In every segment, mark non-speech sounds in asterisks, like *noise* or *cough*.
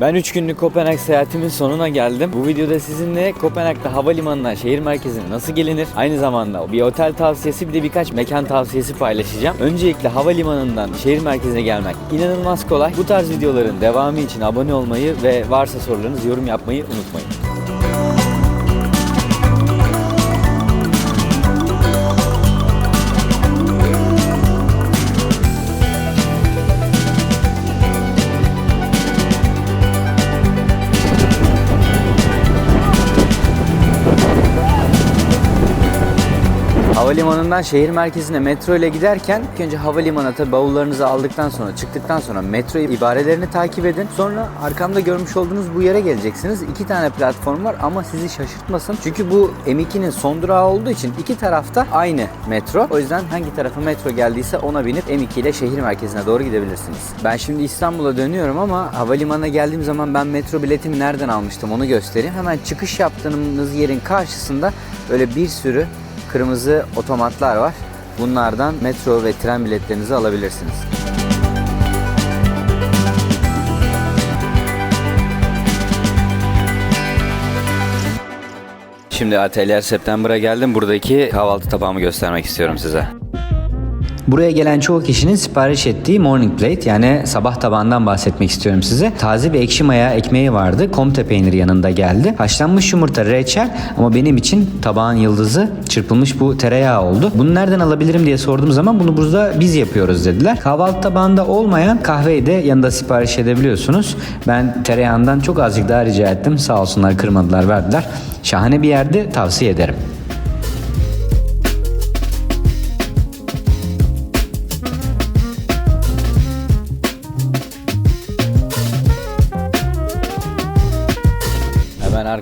Ben 3 günlük Kopenhag seyahatimin sonuna geldim. Bu videoda sizinle Kopenhag'da havalimanından şehir merkezine nasıl gelinir? Aynı zamanda bir otel tavsiyesi bir de birkaç mekan tavsiyesi paylaşacağım. Öncelikle havalimanından şehir merkezine gelmek inanılmaz kolay. Bu tarz videoların devamı için abone olmayı ve varsa sorularınız yorum yapmayı unutmayın. Havalimanından şehir merkezine metro ile giderken önce havalimanına tabi bavullarınızı aldıktan sonra çıktıktan sonra metro ibarelerini takip edin. Sonra arkamda görmüş olduğunuz bu yere geleceksiniz. İki tane platform var ama sizi şaşırtmasın. Çünkü bu M2'nin son durağı olduğu için iki tarafta aynı metro. O yüzden hangi tarafa metro geldiyse ona binip M2 ile şehir merkezine doğru gidebilirsiniz. Ben şimdi İstanbul'a dönüyorum ama havalimanına geldiğim zaman ben metro biletimi nereden almıştım onu göstereyim. Hemen çıkış yaptığınız yerin karşısında böyle bir sürü kırmızı otomatlar var. Bunlardan metro ve tren biletlerinizi alabilirsiniz. Şimdi Atelier September'a geldim. Buradaki kahvaltı tabağımı göstermek istiyorum size. Buraya gelen çoğu kişinin sipariş ettiği morning plate yani sabah tabağından bahsetmek istiyorum size. Taze bir ekşi maya ekmeği vardı. Komte peyniri yanında geldi. Haşlanmış yumurta, reçel ama benim için tabağın yıldızı çırpılmış bu tereyağı oldu. Bunu nereden alabilirim diye sorduğum zaman bunu burada biz yapıyoruz dediler. Kahvaltı tabağında olmayan kahveyi de yanında sipariş edebiliyorsunuz. Ben tereyağından çok azıcık daha rica ettim. Sağ olsunlar kırmadılar verdiler. Şahane bir yerde tavsiye ederim.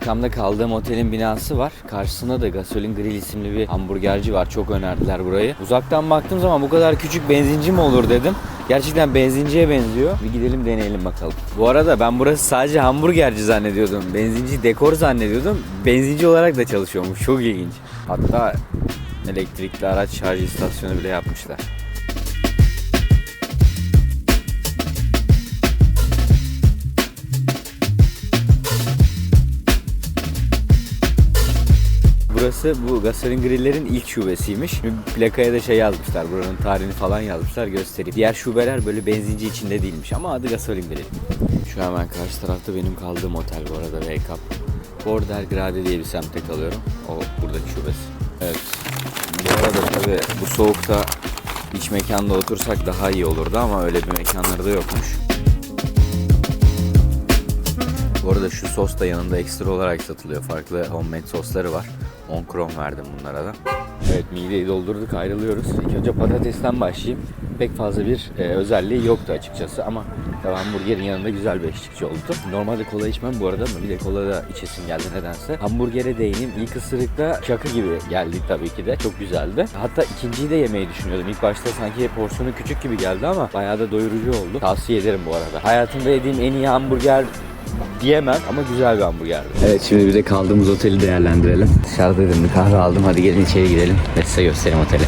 Arkamda kaldığım otelin binası var. Karşısında da Gasolin Grill isimli bir hamburgerci var. Çok önerdiler burayı. Uzaktan baktığım zaman bu kadar küçük benzinci mi olur dedim. Gerçekten benzinciye benziyor. Bir gidelim deneyelim bakalım. Bu arada ben burası sadece hamburgerci zannediyordum. Benzinci dekor zannediyordum. Benzinci olarak da çalışıyormuş. Çok ilginç. Hatta elektrikli araç şarj istasyonu bile yapmışlar. Burası bu Gasolin Grill'lerin ilk şubesiymiş. Şimdi Plakaya da şey yazmışlar, buranın tarihini falan yazmışlar göstereyim. Diğer şubeler böyle benzinci içinde değilmiş ama adı Gasolin Grill. Şu hemen karşı tarafta benim kaldığım otel bu arada Wake Up. Border Grade diye bir semtte kalıyorum. O buradaki şubesi. Evet. Bu arada tabii bu soğukta iç mekanda otursak daha iyi olurdu ama öyle bir mekanları da yokmuş. Bu arada şu sos da yanında ekstra olarak satılıyor. Farklı homemade sosları var. 10 kron verdim bunlara da. Evet mideyi doldurduk ayrılıyoruz. İlk önce patatesten başlayayım. Pek fazla bir e, özelliği yoktu açıkçası ama tabii hamburgerin yanında güzel bir eşlikçi oldu. Normalde kola içmem bu arada ama bir de kola da içesim geldi nedense. Hamburgere değineyim. İlk ısırıkta şaka gibi geldi tabii ki de. Çok güzeldi. Hatta ikinciyi de yemeyi düşünüyordum. İlk başta sanki porsiyonu küçük gibi geldi ama bayağı da doyurucu oldu. Tavsiye ederim bu arada. Hayatımda yediğim en iyi hamburger diyemem ama güzel bir hamburgerdi. Evet şimdi bir de kaldığımız oteli değerlendirelim. Dışarıda dedim bir kahve aldım hadi gelin içeri girelim ve size göstereyim oteli.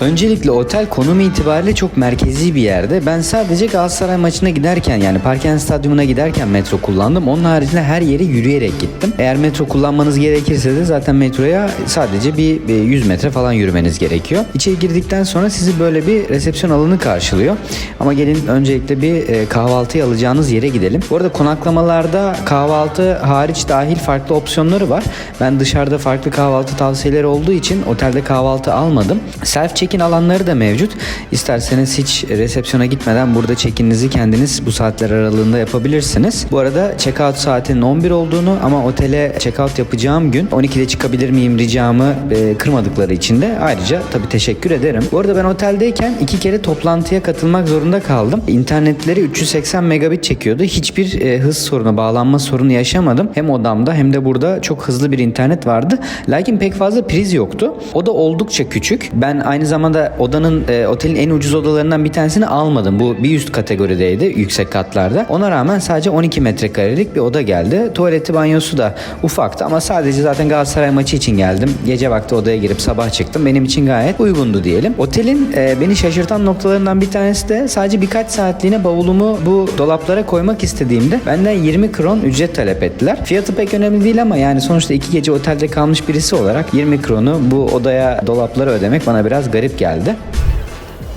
Öncelikle otel konumu itibariyle çok merkezi bir yerde. Ben sadece Galatasaray maçına giderken yani Parken Stadyumuna giderken metro kullandım. Onun haricinde her yere yürüyerek gittim. Eğer metro kullanmanız gerekirse de zaten metroya sadece bir, bir 100 metre falan yürümeniz gerekiyor. İçeri girdikten sonra sizi böyle bir resepsiyon alanı karşılıyor. Ama gelin öncelikle bir e, kahvaltıyı alacağınız yere gidelim. Bu arada konaklamalarda kahvaltı hariç dahil farklı opsiyonları var. Ben dışarıda farklı kahvaltı tavsiyeleri olduğu için otelde kahvaltı almadım. Self check-in alanları da mevcut. İsterseniz hiç resepsiyona gitmeden burada check-in'inizi kendiniz bu saatler aralığında yapabilirsiniz. Bu arada check-out saatinin 11 olduğunu ama otele check-out yapacağım gün 12'de çıkabilir miyim ricamı e, kırmadıkları için de ayrıca tabii teşekkür ederim. Bu arada ben oteldeyken iki kere toplantıya katılmak zorunda kaldım. İnternetleri 380 megabit çekiyordu. Hiçbir e, hız sorunu, bağlanma sorunu yaşamadım. Hem odamda hem de burada çok hızlı bir internet vardı. Lakin pek fazla priz yoktu. O da oldukça küçük. Ben aynı zamanda zamanda odanın e, otelin en ucuz odalarından bir tanesini almadım. Bu bir üst kategorideydi yüksek katlarda. Ona rağmen sadece 12 metrekarelik bir oda geldi. Tuvaleti banyosu da ufaktı ama sadece zaten Galatasaray maçı için geldim. Gece vakti odaya girip sabah çıktım. Benim için gayet uygundu diyelim. Otelin e, beni şaşırtan noktalarından bir tanesi de sadece birkaç saatliğine bavulumu bu dolaplara koymak istediğimde benden 20 kron ücret talep ettiler. Fiyatı pek önemli değil ama yani sonuçta iki gece otelde kalmış birisi olarak 20 kronu bu odaya dolaplara ödemek bana biraz garip geldi.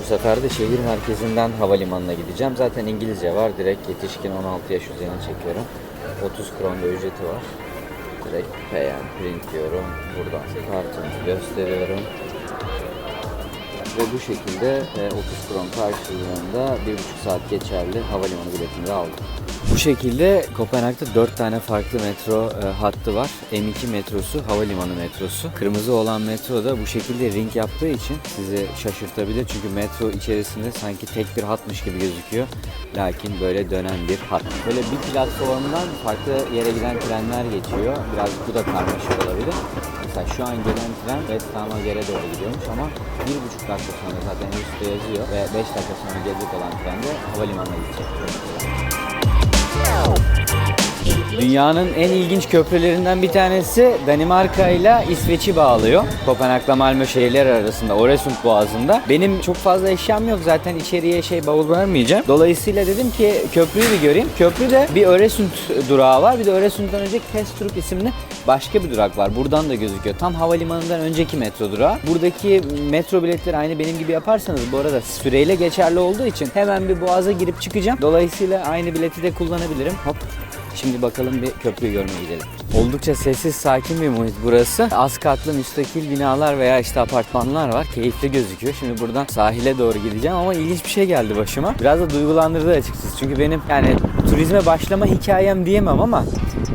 Bu sefer de şehir merkezinden havalimanına gideceğim. Zaten İngilizce var. Direkt yetişkin 16 yaş üzerine çekiyorum. 30 kron da ücreti var. Direkt pay and print diyorum. Buradan kartımı gösteriyorum. Ve bu şekilde e, 30 kron karşılığında 1,5 saat geçerli havalimanı biletini aldım. Bu şekilde Kopenhag'da 4 tane farklı metro e, hattı var. M2 metrosu, havalimanı metrosu. Kırmızı olan metro da bu şekilde ring yaptığı için sizi şaşırtabilir. Çünkü metro içerisinde sanki tek bir hatmış gibi gözüküyor. Lakin böyle dönen bir hat. Böyle bir platformdan farklı yere giden trenler geçiyor. Biraz bu da karmaşık olabilir. Mesela şu an gelen tren Westham'a göre doğru gidiyormuş ama bir buçuk dakika sonra zaten üstte yazıyor ve 5 dakika sonra gelecek olan tren de havalimanına gidecek. Wow. Dünyanın en ilginç köprülerinden bir tanesi Danimarka ile İsveç'i bağlıyor. Kopenhag'la Malmö şehirler arasında Oresund Boğazı'nda. Benim çok fazla eşyam yok zaten içeriye şey bavul vermeyeceğim. Dolayısıyla dedim ki köprüyü bir göreyim. Köprüde bir Öresund durağı var. Bir de Öresund'dan önce Kastrup isimli başka bir durak var. Buradan da gözüküyor. Tam havalimanından önceki metro durağı. Buradaki metro biletleri aynı benim gibi yaparsanız bu arada süreyle geçerli olduğu için hemen bir boğaza girip çıkacağım. Dolayısıyla aynı bileti de kullanabilirim. Hop Şimdi bakalım bir köprüyü görmeye gidelim. Oldukça sessiz, sakin bir muhit burası. Az katlı müstakil binalar veya işte apartmanlar var. Keyifli gözüküyor. Şimdi buradan sahile doğru gideceğim ama ilginç bir şey geldi başıma. Biraz da duygulandırdı açıkçası. Çünkü benim yani turizme başlama hikayem diyemem ama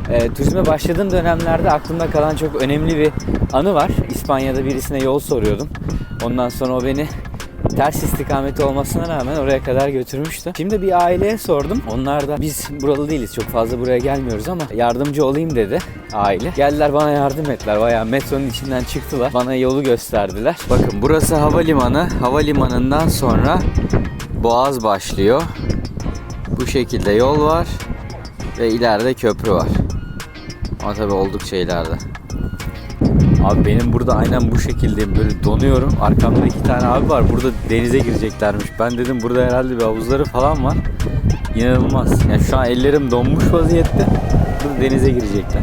e, turizme başladığım dönemlerde aklımda kalan çok önemli bir anı var. İspanya'da birisine yol soruyordum. Ondan sonra o beni ters istikameti olmasına rağmen oraya kadar götürmüştü. Şimdi bir aileye sordum. Onlar da biz buralı değiliz. Çok fazla buraya gelmiyoruz ama yardımcı olayım dedi aile. Geldiler bana yardım ettiler. Bayağı metronun içinden çıktılar. Bana yolu gösterdiler. Bakın burası havalimanı. Havalimanından sonra Boğaz başlıyor. Bu şekilde yol var. Ve ileride köprü var. Ama tabii oldukça ileride. Abi benim burada aynen bu şekildeyim. Böyle donuyorum. Arkamda iki tane abi var. Burada denize gireceklermiş. Ben dedim burada herhalde bir havuzları falan var. İnanılmaz. Yani şu an ellerim donmuş vaziyette. Burada denize girecekler.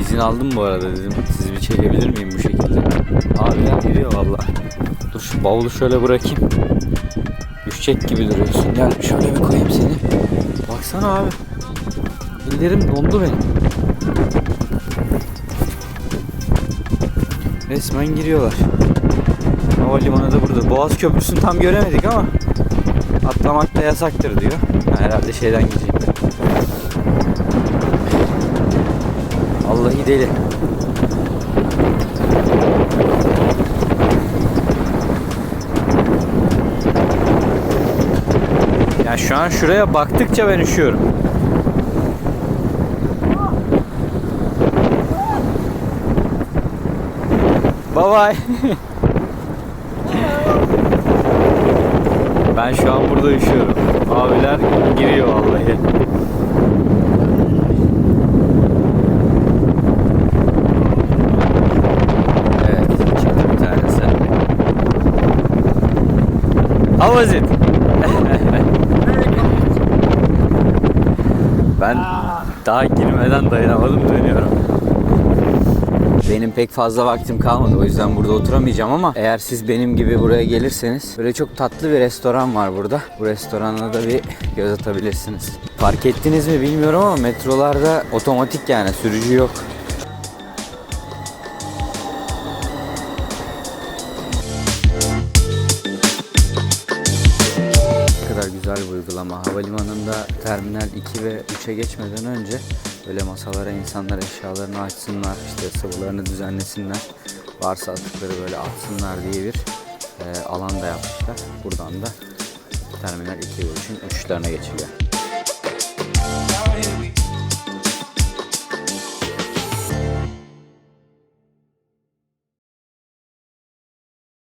İzin aldım bu arada dedim. Sizi bir çekebilir miyim bu şekilde? Abi ya giriyor valla. Dur şu bavulu şöyle bırakayım. Düşecek gibi duruyorsun. Gel şöyle bir koyayım seni. Baksana abi. Ellerim dondu benim. Resmen giriyorlar. Havalimanı da burada. Boğaz Köprüsü'nü tam göremedik ama atlamak da yasaktır diyor. Ha, herhalde şeyden gidecekler. Vallahi deli. Ya şu an şuraya baktıkça ben üşüyorum. Bye bye. *laughs* ben şu an burada üşüyorum. Abiler giriyor vallahi. How was it? *laughs* ben daha girmeden dayanamadım dönüyorum. Benim pek fazla vaktim kalmadı o yüzden burada oturamayacağım ama eğer siz benim gibi buraya gelirseniz böyle çok tatlı bir restoran var burada. Bu restorana da bir göz atabilirsiniz. Fark ettiniz mi bilmiyorum ama metrolarda otomatik yani sürücü yok. Ne kadar güzel bir uygulama. Havalimanında terminal 2 ve 3'e geçmeden önce böyle masalara insanlar eşyalarını açsınlar, işte sıvılarını düzenlesinler. Varsa atıkları böyle atsınlar diye bir e, alan da yapmışlar. Buradan da terminal 2 ve 3'ün uçuşlarına geçiliyor.